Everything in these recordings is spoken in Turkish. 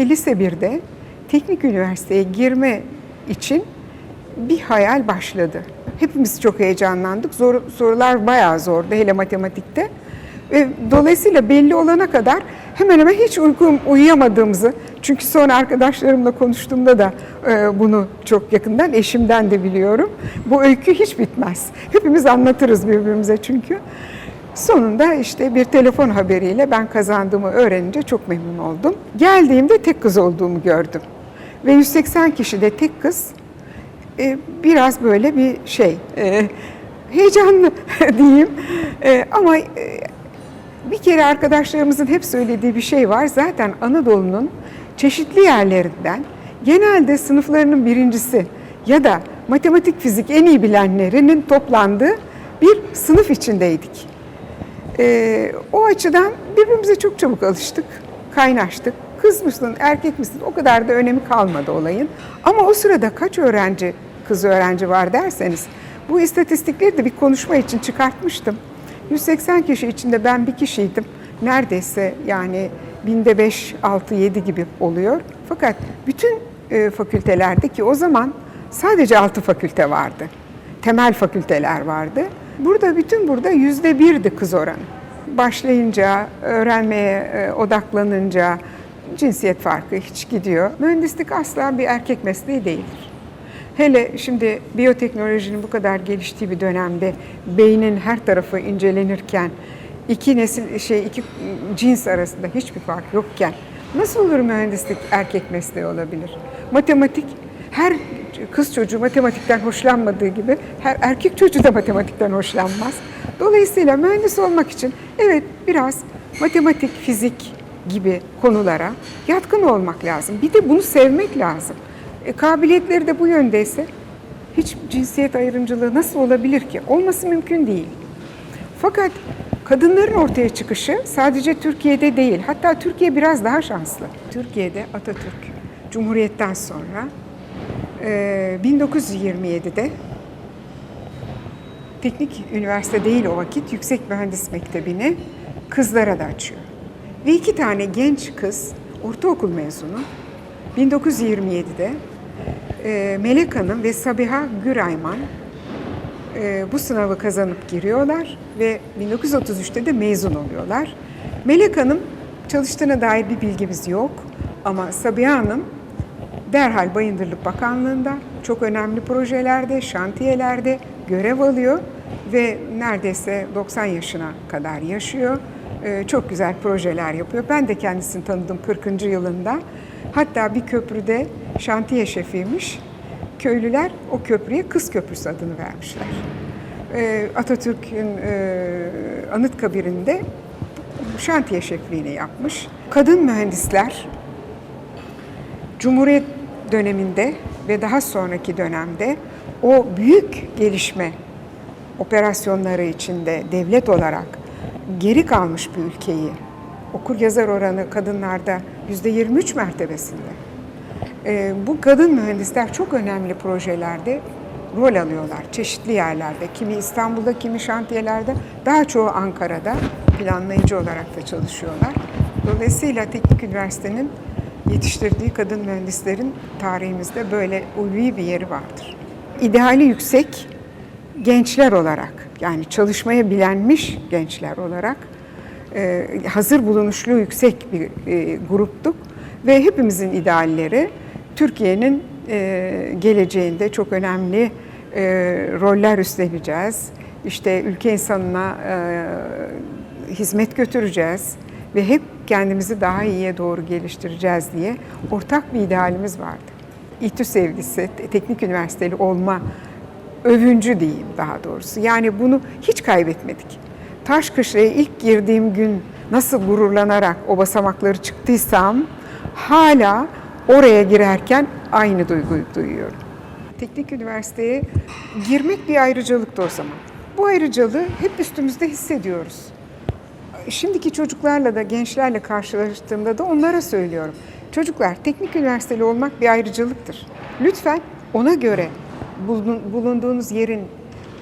Lise 1'de teknik üniversiteye girme için bir hayal başladı. Hepimiz çok heyecanlandık. Zor, sorular bayağı zordu hele matematikte. Ve dolayısıyla belli olana kadar hemen hemen hiç uykum uyuyamadığımızı çünkü sonra arkadaşlarımla konuştuğumda da e, bunu çok yakından eşimden de biliyorum. Bu öykü hiç bitmez. Hepimiz anlatırız birbirimize çünkü. Sonunda işte bir telefon haberiyle ben kazandığımı öğrenince çok memnun oldum. Geldiğimde tek kız olduğumu gördüm. Ve 180 kişi de tek kız e, biraz böyle bir şey e, heyecanlı diyeyim E, ama bir kere arkadaşlarımızın hep söylediği bir şey var. Zaten Anadolu'nun çeşitli yerlerinden genelde sınıflarının birincisi ya da matematik fizik en iyi bilenlerinin toplandığı bir sınıf içindeydik. Ee, o açıdan birbirimize çok çabuk alıştık, kaynaştık. Kız mısın, erkek misin o kadar da önemi kalmadı olayın. Ama o sırada kaç öğrenci, kız öğrenci var derseniz bu istatistikleri de bir konuşma için çıkartmıştım. 180 kişi içinde ben bir kişiydim. Neredeyse yani binde 5, 6, 7 gibi oluyor. Fakat bütün e, fakültelerde ki o zaman sadece 6 fakülte vardı. Temel fakülteler vardı. Burada bütün burada yüzde birdi kız oranı. Başlayınca, öğrenmeye e, odaklanınca cinsiyet farkı hiç gidiyor. Mühendislik asla bir erkek mesleği değildir. Hele şimdi biyoteknolojinin bu kadar geliştiği bir dönemde beynin her tarafı incelenirken iki nesil şey iki cins arasında hiçbir fark yokken nasıl olur mühendislik erkek mesleği olabilir? Matematik her kız çocuğu matematikten hoşlanmadığı gibi her erkek çocuğu da matematikten hoşlanmaz. Dolayısıyla mühendis olmak için evet biraz matematik, fizik gibi konulara yatkın olmak lazım. Bir de bunu sevmek lazım. E, kabiliyetleri de bu yöndeyse hiç cinsiyet ayrımcılığı nasıl olabilir ki? Olması mümkün değil. Fakat kadınların ortaya çıkışı sadece Türkiye'de değil, hatta Türkiye biraz daha şanslı. Türkiye'de Atatürk Cumhuriyet'ten sonra e, 1927'de Teknik Üniversite değil o vakit Yüksek Mühendis Mektebi'ni kızlara da açıyor. Ve iki tane genç kız ortaokul mezunu 1927'de e, Melek Hanım ve Sabiha Gürayman e, bu sınavı kazanıp giriyorlar ve 1933'te de mezun oluyorlar. Melek Hanım çalıştığına dair bir bilgimiz yok ama Sabiha Hanım derhal Bayındırlık Bakanlığı'nda çok önemli projelerde, şantiyelerde görev alıyor ve neredeyse 90 yaşına kadar yaşıyor. Ee, Çok güzel projeler yapıyor. Ben de kendisini tanıdım 40. yılında. Hatta bir köprüde şantiye şefiymiş. Köylüler o köprüye Kız Köprüsü adını vermişler. Ee, Atatürk'ün e, Anıtkabir'inde şantiye şefliğini yapmış. Kadın mühendisler Cumhuriyet döneminde ve daha sonraki dönemde o büyük gelişme operasyonları içinde devlet olarak geri kalmış bir ülkeyi okur yazar oranı kadınlarda yüzde 23 mertebesinde. Ee, bu kadın mühendisler çok önemli projelerde rol alıyorlar çeşitli yerlerde. Kimi İstanbul'da, kimi şantiyelerde, daha çoğu Ankara'da planlayıcı olarak da çalışıyorlar. Dolayısıyla Teknik Üniversite'nin yetiştirdiği kadın mühendislerin tarihimizde böyle ulvi bir yeri vardır. İdeali yüksek gençler olarak yani çalışmaya bilenmiş gençler olarak e, hazır bulunuşlu yüksek bir e, gruptuk ve hepimizin idealleri Türkiye'nin e, geleceğinde çok önemli roller üstleneceğiz. İşte ülke insanına hizmet götüreceğiz ve hep kendimizi daha iyiye doğru geliştireceğiz diye ortak bir idealimiz vardı. İTÜ sevgisi, teknik üniversiteli olma övüncü diyeyim daha doğrusu. Yani bunu hiç kaybetmedik. Taşkışla'ya ilk girdiğim gün nasıl gururlanarak o basamakları çıktıysam hala oraya girerken aynı duyguyu duyuyorum. Teknik üniversiteye girmek bir ayrıcalıktı o zaman. Bu ayrıcalığı hep üstümüzde hissediyoruz. Şimdiki çocuklarla da gençlerle karşılaştığımda da onlara söylüyorum. Çocuklar teknik üniversiteli olmak bir ayrıcalıktır. Lütfen ona göre bulun- bulunduğunuz yerin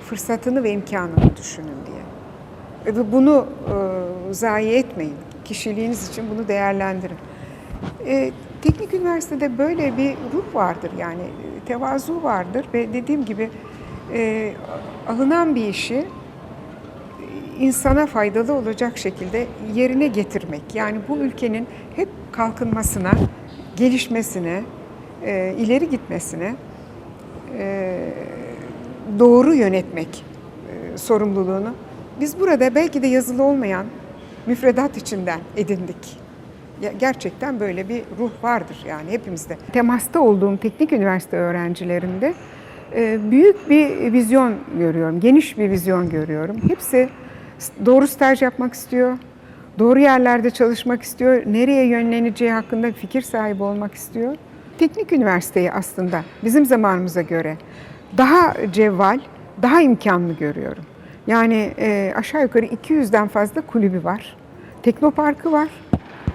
fırsatını ve imkanını düşünün diye. Ve bunu e, zayi etmeyin. Kişiliğiniz için bunu değerlendirin. E, Teknik üniversitede böyle bir ruh vardır yani e, tevazu vardır ve dediğim gibi e, alınan bir işi insana faydalı olacak şekilde yerine getirmek. Yani bu ülkenin hep kalkınmasına, gelişmesine, e, ileri gitmesine e, doğru yönetmek e, sorumluluğunu biz burada belki de yazılı olmayan müfredat içinden edindik. Gerçekten böyle bir ruh vardır yani hepimizde. Temasta olduğum teknik üniversite öğrencilerinde e, büyük bir vizyon görüyorum, geniş bir vizyon görüyorum. Hepsi doğru staj yapmak istiyor, doğru yerlerde çalışmak istiyor, nereye yönleneceği hakkında fikir sahibi olmak istiyor. Teknik üniversiteyi aslında bizim zamanımıza göre daha cevval, daha imkanlı görüyorum. Yani e, aşağı yukarı 200'den fazla kulübü var. Teknoparkı var.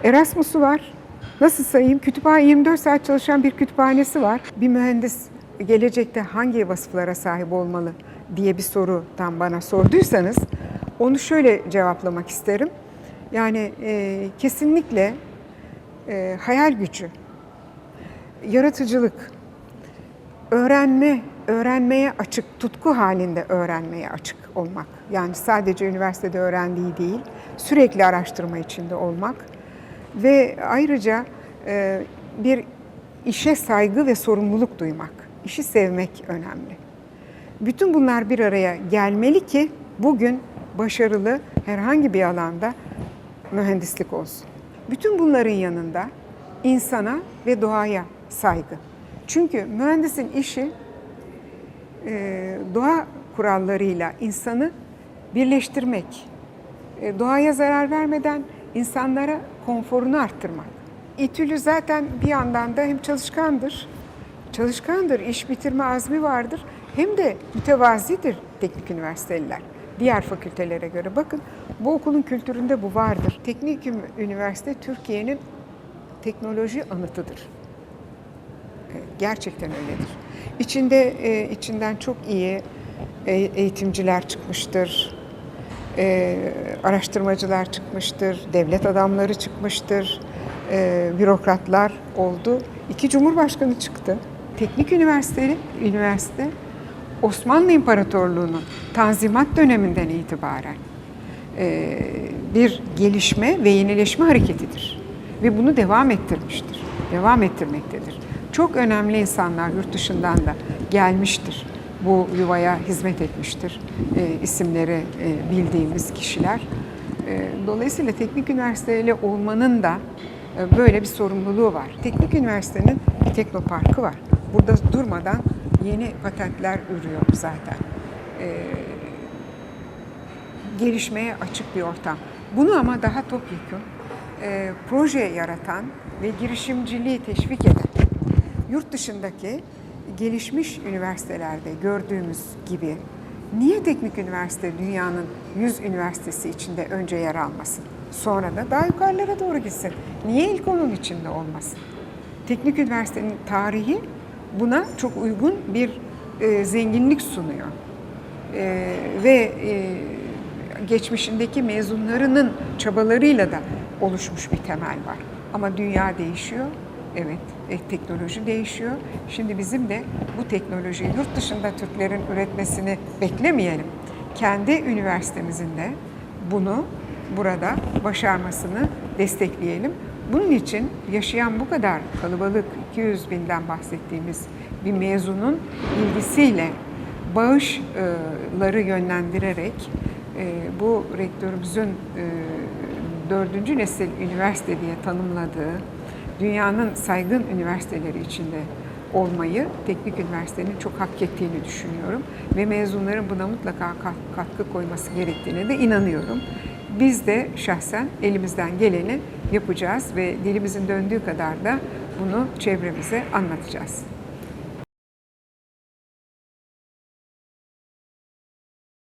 Erasmus'u var. Nasıl sayayım? Kütüphane 24 saat çalışan bir kütüphanesi var. Bir mühendis gelecekte hangi vasıflara sahip olmalı diye bir sorudan bana sorduysanız onu şöyle cevaplamak isterim. Yani e, kesinlikle e, hayal gücü, yaratıcılık, öğrenme, öğrenmeye açık, tutku halinde öğrenmeye açık olmak. Yani sadece üniversitede öğrendiği değil, sürekli araştırma içinde olmak ve ayrıca e, bir işe saygı ve sorumluluk duymak, işi sevmek önemli. Bütün bunlar bir araya gelmeli ki bugün başarılı herhangi bir alanda mühendislik olsun. Bütün bunların yanında insana ve doğaya saygı. Çünkü mühendisin işi e, doğa kurallarıyla insanı birleştirmek, e, doğaya zarar vermeden insanlara konforunu arttırmak. İTÜ'lü zaten bir yandan da hem çalışkandır, çalışkandır, iş bitirme azmi vardır hem de mütevazidir teknik üniversiteliler diğer fakültelere göre. Bakın bu okulun kültüründe bu vardır. Teknik üniversite Türkiye'nin teknoloji anıtıdır. E, Gerçekten öyledir. İçinde e, içinden çok iyi e, eğitimciler çıkmıştır, araştırmacılar çıkmıştır, devlet adamları çıkmıştır, bürokratlar oldu. İki cumhurbaşkanı çıktı. Teknik üniversite, üniversite Osmanlı İmparatorluğu'nun Tanzimat döneminden itibaren e, bir gelişme ve yenileşme hareketidir. Ve bunu devam ettirmiştir, devam ettirmektedir. Çok önemli insanlar yurt dışından da gelmiştir. Bu yuvaya hizmet etmiştir. E, isimleri e, bildiğimiz kişiler. Dolayısıyla teknik üniversiteyle olmanın da böyle bir sorumluluğu var. Teknik üniversitenin bir teknoparkı var. Burada durmadan yeni patentler ürüyor zaten. E, gelişmeye açık bir ortam. Bunu ama daha topyekun e, proje yaratan ve girişimciliği teşvik eden yurt dışındaki gelişmiş üniversitelerde gördüğümüz gibi niye teknik üniversite dünyanın 100 üniversitesi içinde önce yer almasın? Sonra da daha yukarılara doğru gitsin. Niye ilk onun içinde olmasın? Teknik üniversitenin tarihi buna çok uygun bir e, zenginlik sunuyor. E, ve e, geçmişindeki mezunlarının çabalarıyla da oluşmuş bir temel var. Ama dünya değişiyor. Evet, e, teknoloji değişiyor. Şimdi bizim de bu teknolojiyi yurt dışında Türklerin üretmesini beklemeyelim. Kendi üniversitemizin de bunu burada başarmasını destekleyelim. Bunun için yaşayan bu kadar kalabalık 200 binden bahsettiğimiz bir mezunun ilgisiyle bağışları yönlendirerek e, bu rektörümüzün e, dördüncü nesil üniversite diye tanımladığı dünyanın saygın üniversiteleri içinde olmayı teknik üniversitenin çok hak ettiğini düşünüyorum ve mezunların buna mutlaka kat- katkı koyması gerektiğine de inanıyorum. Biz de şahsen elimizden geleni yapacağız ve dilimizin döndüğü kadar da bunu çevremize anlatacağız.